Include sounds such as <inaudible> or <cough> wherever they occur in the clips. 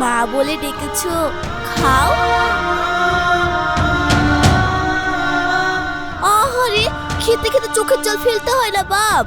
মা বলে ডেকেছ খাও। আহারে খেতে খেতে চোখের জল ফেলতে হয় না বাপ।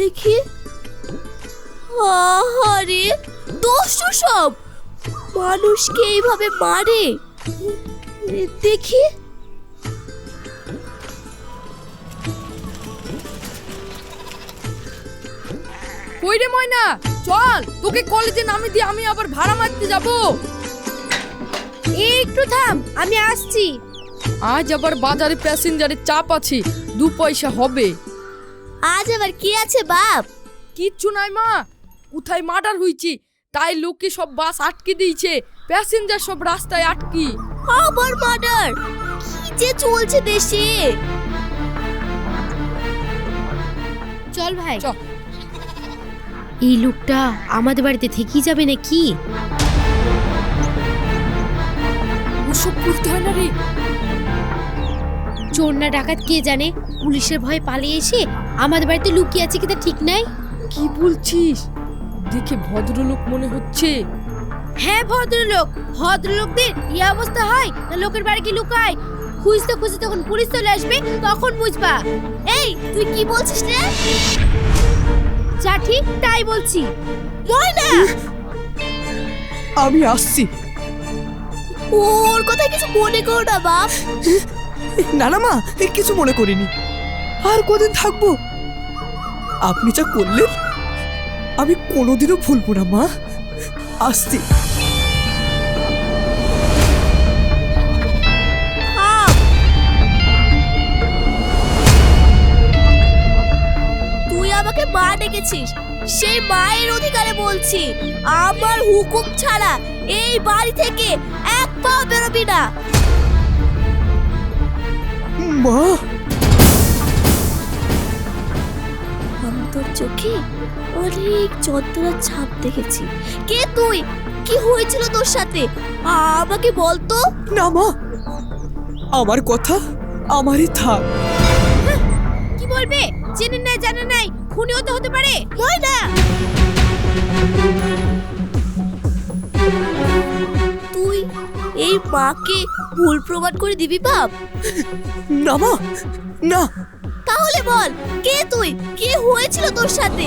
দেখি। আহারে দোষ সব। মানুষকে এইভাবে মারে? দেখি। কই রে ময়না? চল তোকে কলেজে নামিয়ে দিয়ে আমি আবার ভাড়া মারতে যাব। একটু থাম আমি আসছি। আজ আবার বাজারে প্যাসেঞ্জারের চাপ আছে দু পয়সা হবে। আজ আবার কি আছে বাপ? কিচ্ছু নাই মা কোথায় মার্ডার হইছে? তাই লোকে সব বাস আটকে দিয়েছে প্যাসেঞ্জার সব রাস্তায় আটকি। আবার মার্ডার কি যে চলছে দেশে? চল ভাই। চল। এই লোকটা আমাদের বাড়িতে থেকেই যাবে নাকি? ওসব করতে হয় না রে। চোর না ডাকাত কে জানে? পুলিশের ভয়ে পালিয়ে এসে আমাদের বাড়িতে লুকিয়ে আছে কিনা ঠিক নাই? কি বলছিস? দেখে ভদ্রলোক মনে হচ্ছে। হ্যাঁ ভদ্রলোক। ভদ্রলোকদের এই অবস্থা হয় না লোকের বাড়ি কি লুকায়। খুঁজতে খুঁজতে তখন পুলিশ চলে আসবে তখন বুঝবা। এই তুই কি বলছিস রে? যা ঠিক তাই বলছি। ময়না! আমি আসছি। ওর কথা কিছু মনে করো না বাপ। না না, মা কিছু মনে করিনি। আর কদিন থাকব? আপনি যা করলেন, আমি কোনোদিনও ভুলবো না, মা। আসছি। তুই আমাকে মা ডেকেছিস, সেই মায়ের অধিকারে বলছি। আমার হুকুম ছাড়া এই বাড়ি থেকে এক পা বেরোবি না। মা। আমি তোর চোখে অনেক যন্ত্রণার ছাপ দেখেছি। কে তুই? কি হয়েছিল তোর সাথে? আমাকে বলতো না মা আমার কথা আমারই থাক। কি বলবে? জেনে নাই জানে নাই খুনিও তো হতে পারে। ময়না তুই এই মাকে ভুল প্রমাণ করে দিবি বাপ? না মা না। তাহলে বল কে তুই? কে হয়েছিল তোর সাথে?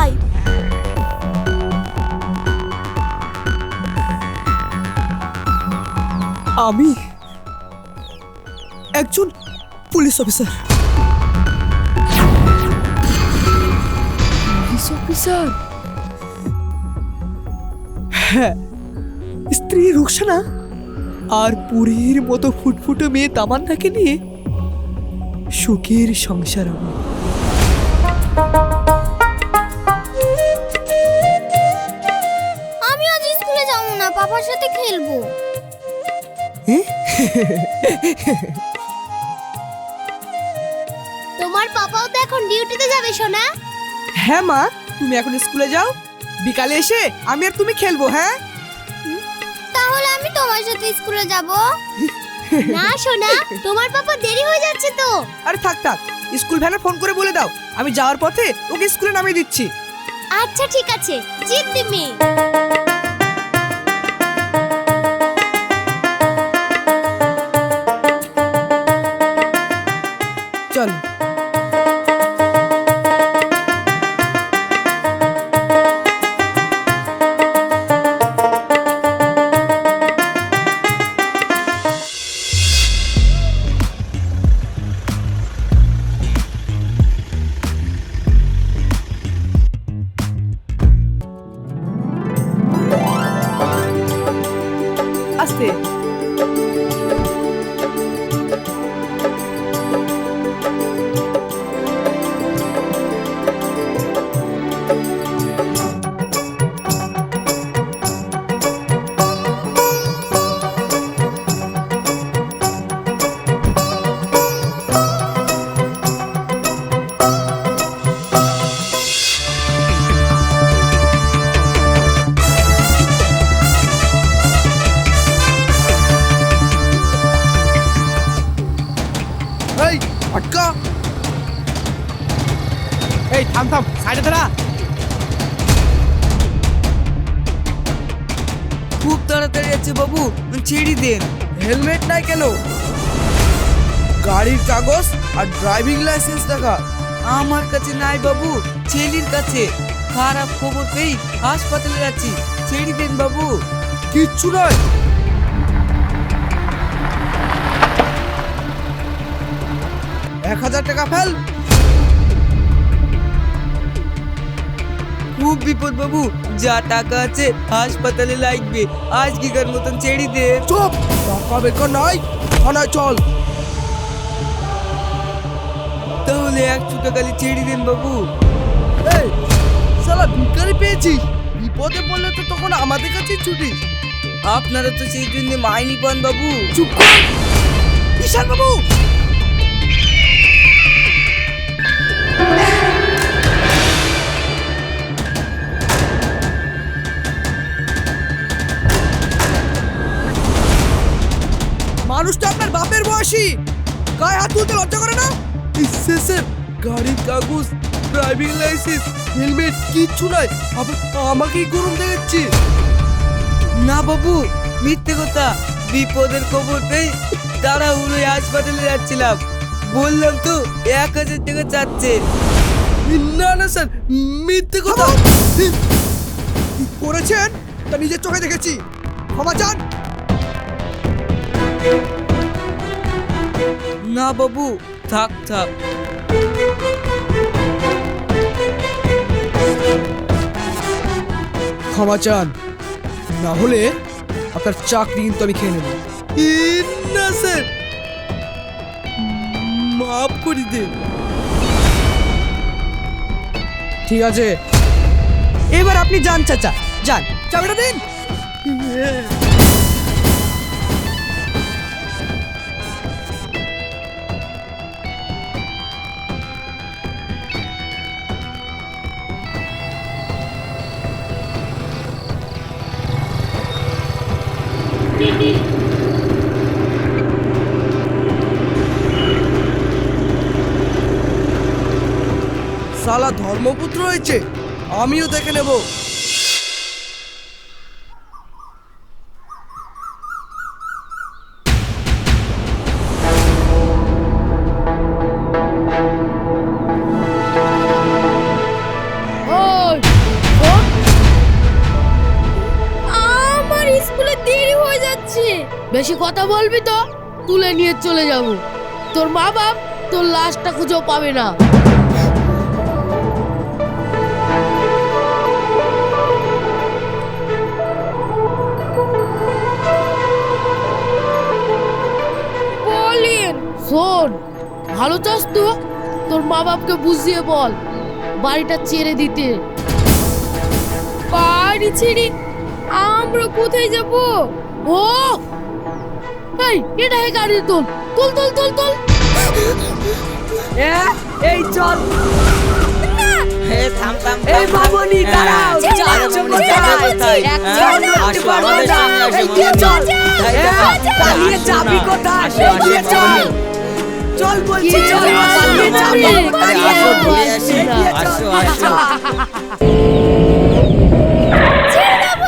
আয়। আমি একজন পুলিশ অফিসার। Police officer? হ্যাঁ স্ত্রী রুকসানা? আর পুরীর মতো ফুটফুটো মেয়ে তামান্নাকে নিয়ে? সুখের সংসার আমার আমি আজ স্কুলে যাব না পাপার সাথে খেলব। তোমার পাপাও তো এখন ডিউটিতে যাবে সোনা। হ্যাঁ মা তুমি এখন স্কুলে যাও। বিকালে এসে আমি আর তুমি খেলব হ্যাঁ? তোমার সাথে স্কুলে যাব? <laughs> না সোনা তোমার পাপা দেরি হয়ে যাচ্ছে তো। আরে থাক থাক স্কুল ভ্যানে ফোন করে বলে দাও। আমি যাওয়ার পথে ওকে স্কুলে নামিয়ে দিচ্ছি। আচ্ছা ঠিক আছে। জিদ্দি মেয়ে খুব তাড়াতাড়ি আছে বাবু, ছেড়ে দেন। হেলমেট নাই কেন? গাড়ির কাগজ আর ড্রাইভিং লাইসেন্স দেখা আমার কাছে নাই বাবু, ছেলির কাছে। খারাপ খবর পেয়ে হাসপাতালে যাচ্ছি। ছেড়ে দেন বাবু। কিচ্ছু নয়। এক হাজার টাকা ফেল। খুব বিপদ বাবু যা টাকা আছে হাসপাতালে লাগবে। আজকেকার মতন ছেড়ে দে। চুপ! টাকা বেকার নাই থানায় চল। তাহলে একশো টাকা ছেড়ে দেন বাবু। এই সালা ভিখারি পেয়েছিস? বিপদে পড়লে তো তখন আমাদের কাছেই ছুটিস। আপনারা তো সেই জন্য মাইনি পান বাবু। চুপ কর। ঈশান বাবু! মানুষটা আপনার বাপের বয়সী। গায়ে হাত তুলতে লজ্জা করে না? স্যার গাড়ির কাগজ ড্রাইভিং লাইসেন্স হেলমেট কিচ্ছু নাই। আবার আমাকেই গরম দেখাচ্ছি। না বাবু মিথ্যে কথা। বিপদের খবর পেয়ে তাড়াহুড়ো হাসপাতালে যাচ্ছিলাম। বললাম তো এক হাজার টাকা চাচ্ছে। না না স্যার মিথ্যে কথা। কি করেছেন? তা নিজের চোখে দেখেছি। ক্ষমা চান? না বাবু থাক থাক। ক্ষমা চান। না হলে আপনার চাকরি কিন্তু আমি খেয়ে নেব। না স্যার। মাফ করে দিন। ঠিক আছে। এবার আপনি যান চাচা। যান। চাবিটা দিন। ধর্মপুত্র রয়েছে। আমিও দেখে নেব। বেশি কথা বলবি তো? তুলে নিয়ে চলে যাব। তোর মা বাপ তোর লাশটা খুঁজেও পাবে না। ভালো চাস তো? তোর মা বাপকে বুঝিয়ে বল বাড়িটা ছেড়ে দিতে। বাড়ি ছেড়ে আমরা কোথায় যাব? ও! এই এটা হে গাড়ি তোল তোল তোল তোল। তোল এই চল। হে থাম থাম এই মামনি দাঁড়াও। চল এগিয়ে চল চল বলছি? চল পালিয়ে যাবি আসো, ঘুরে আসি। আসো, আসো।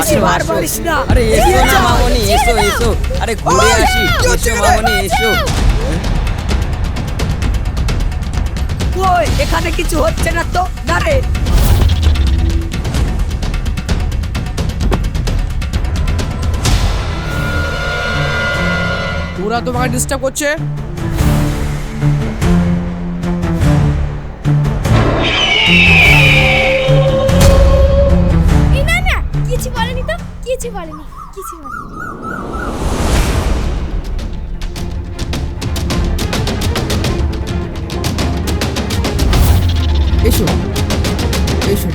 আসো, আসো। আরে এসো না মামনি এসো এসো। আরে ঘুরে আসি। এসো মামনি এসো। কই? এখানে কিছু হচ্ছে না তো? না রে। ওরা তোমাকে ডিস্টার্ব করছে? কিছু বলেনি কিছু বলেনি। এসো এসো।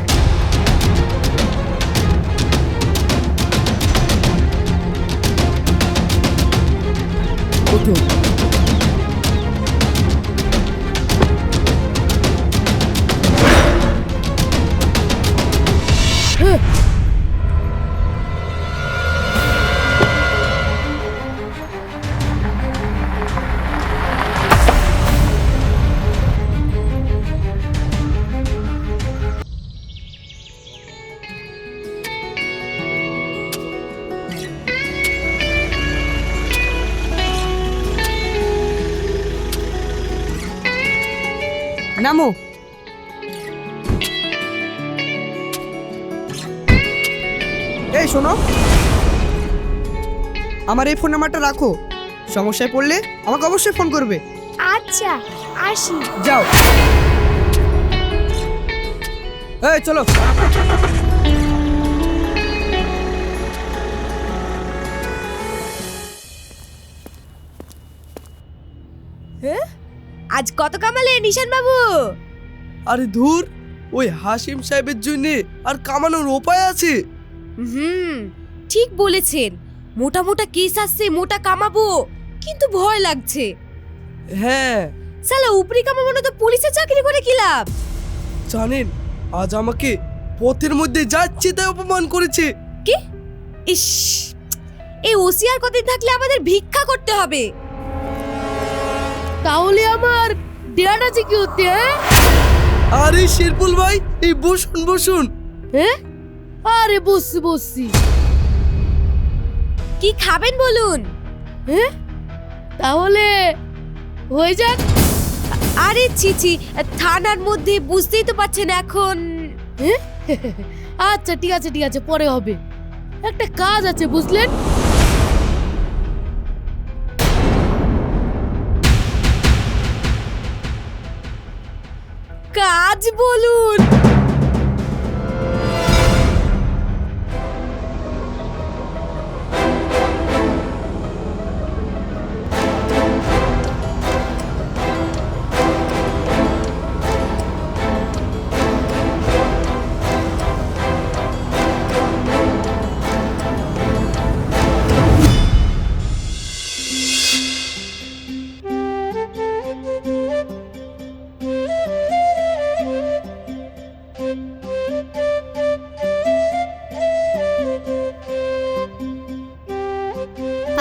ওঠো। নামো। এই শোনো। আমার এই ফোন নাম্বারটা রাখো। সমস্যায় পড়লে আমাকে অবশ্যই ফোন করবে। আচ্ছা আসি। যাও। এই চলো। আজ কত কামালে নিশান বাবু আরে ধুর ওই হাসিম সাহেবের জন্য আর কামানোর উপায় আছে। হুম ঠিক বলেছেন। মোটা মোটা কেস আসছে মোটা কামাবো কিন্তু ভয় লাগছে। হ্যাঁ। সালা উপরি কামাবো না তো পুলিশে চাকরি করে কি লাভ? জানেন আজ আমাকে পথের মধ্যে যাচ্ছে তাই অপমান করেছে। কি? ইস এই ওসিআর কদিন থাকলে আমাদের ভিক্ষা করতে হবে। তাহলে আমার দেয়াটা যে কি হতে হ্যাঁ? আরে শিরপুল ভাই এই বসুন বসুন। হ্যাঁ? আরে বসছি বসছি। কি খাবেন বলুন? হ্যাঁ? তাহলে হয়ে যাক। আরে চিচি থানার মধ্যে বুঝতেই তো পারছেন এখন। হ্যাঁ? <laughs> আচ্ছা ঠিক আছে ঠিক আছে পরে হবে। একটা কাজ আছে বুঝলেন? কাজ বলুন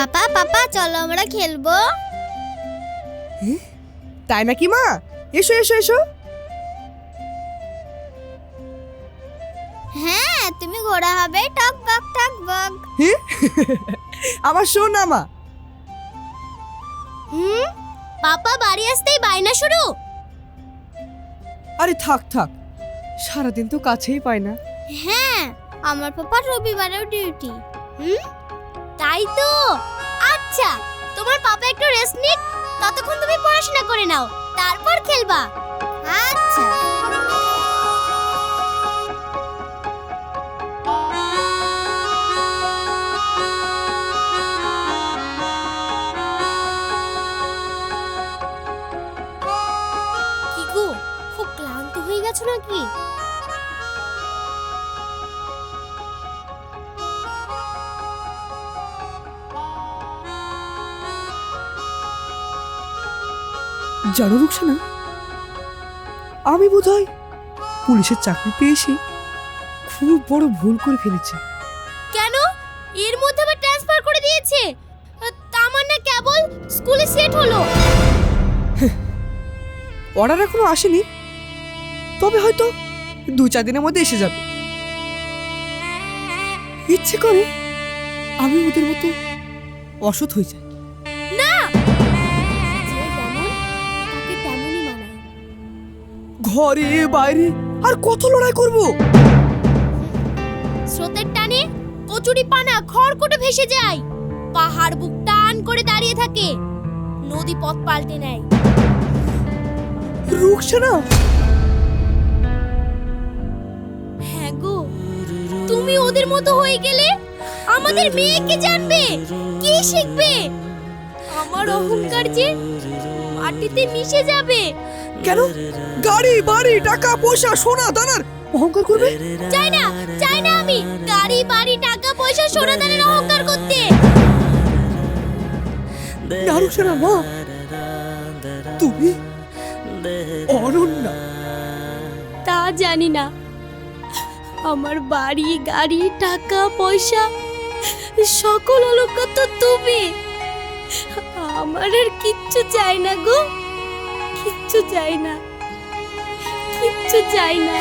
পাপা পাপা চলো আমরা খেলব। তাই নাকি মা? এসো এসো এসো। হ্যাঁ তুমি ঘোড়া হবে টক বক টক বক। আমার শোনা মা। হুম? পাপা বাড়ি আসতেই বাইনা শুরু? আরে থাক থাক। সারাদিন তো কাছেই পায় না। হ্যাঁ আমার পাপার রবিবারেও ডিউটি হুম? তাই তো? আচ্ছা তোমার পাপা একটু রেস্ট নিক, ততক্ষণ তুমি পড়াশোনা করে নাও, তারপর খেলবা। আচ্ছা। কি গো, খুব ক্লান্ত হয়ে গেছো নাকি? জানো রুকসানা? আমি বোধহয় পুলিশের চাকরি পেয়েছি। খুব বড় ভুল করে ফেলেছি। কেন? এর মধ্যে আবার ট্রান্সফার করে দিয়েছে? তামার না কেবল স্কুলে সেট হলো। অর্ডার এখনও আসেনি। তবে হয়তো দু চার দিনের মধ্যে এসে যাবে। ইচ্ছে করে আমি ওদের মতো অসৎ হয়ে যাই। ঘরে বাইরে আর কত লড়াই করব? স্রোতের টানে কচুরি পানা খড়কুটো ভেসে যায়। পাহাড় বুক টান করে দাঁড়িয়ে থাকে। নদী পথ পাল্টে নেয়। রুকসানা? হ্যাঁ গো তুমি ওদের মতো হয়ে গেলে আমাদের মেয়ে কি জানবে? কি শিখবে? আমার অহংকার যে মাটিতে মিশে যাবে। কেন? গাড়ি বাড়ি টাকা পয়সা সোনা দানার অহংকার করবে? চাই না চাই না আমি। গাড়ি বাড়ি টাকা পয়সা সোনা দানের অহংকার করতে। না মা তুমি অনন্যা। তা জানি না। আমার বাড়ি গাড়ি টাকা পয়সা সকল অলঙ্কার তো তুমি। আমার আর কিচ্ছু চাই না গো। কিচ্ছু চাই না। কিচ্ছু চাই না।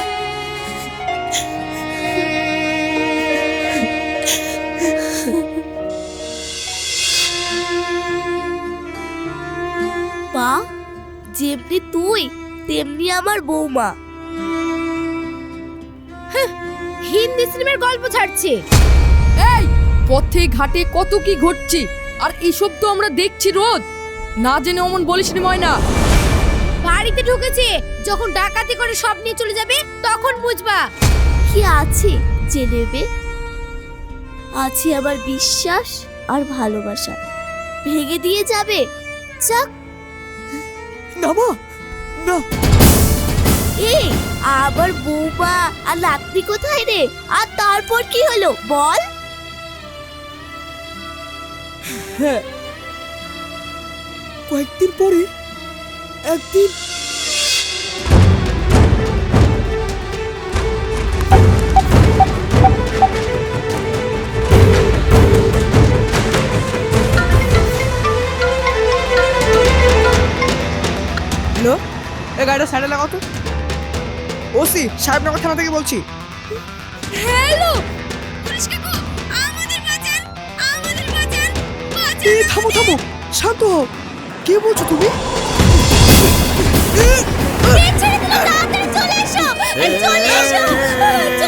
বা যেমনি তুই তেমনি আমার বৌমা। হিন্দি সিনেমার গল্প ছাড়ছে। এই পথে ঘাটে কত কি ঘটছে? আর এইসব তো আমরা দেখছি রোজ। না জেনে অমন বলিস নি ময়না। বাড়িতে ঢুকেছে। যখন ডাকাতি করে সব নিয়ে চলে যাবে তখন বুঝবা। কি আছে যে নেবে আছে আমার বিশ্বাস আর ভালোবাসা। ভেঙে দিয়ে যাবে। যাক। না মা না। এই আবার বৌমা আর নাতনি কোথায় রে? আর তারপর কি হলো? বল। হ্যাঁ। কয়েকদিন পরে একদিন হ্যালো এ গাড়িটা সাইডে লাগাও তো। ওসি সাহেবনগর থানা থেকে বলছি। হ্যালো পুলিশ কাকু আমাদের বাঁচান আমাদের বাঁচান এ থামো থামো শান্ত হও। কে বলছো তুমি? চলে এসো। চলে এসো।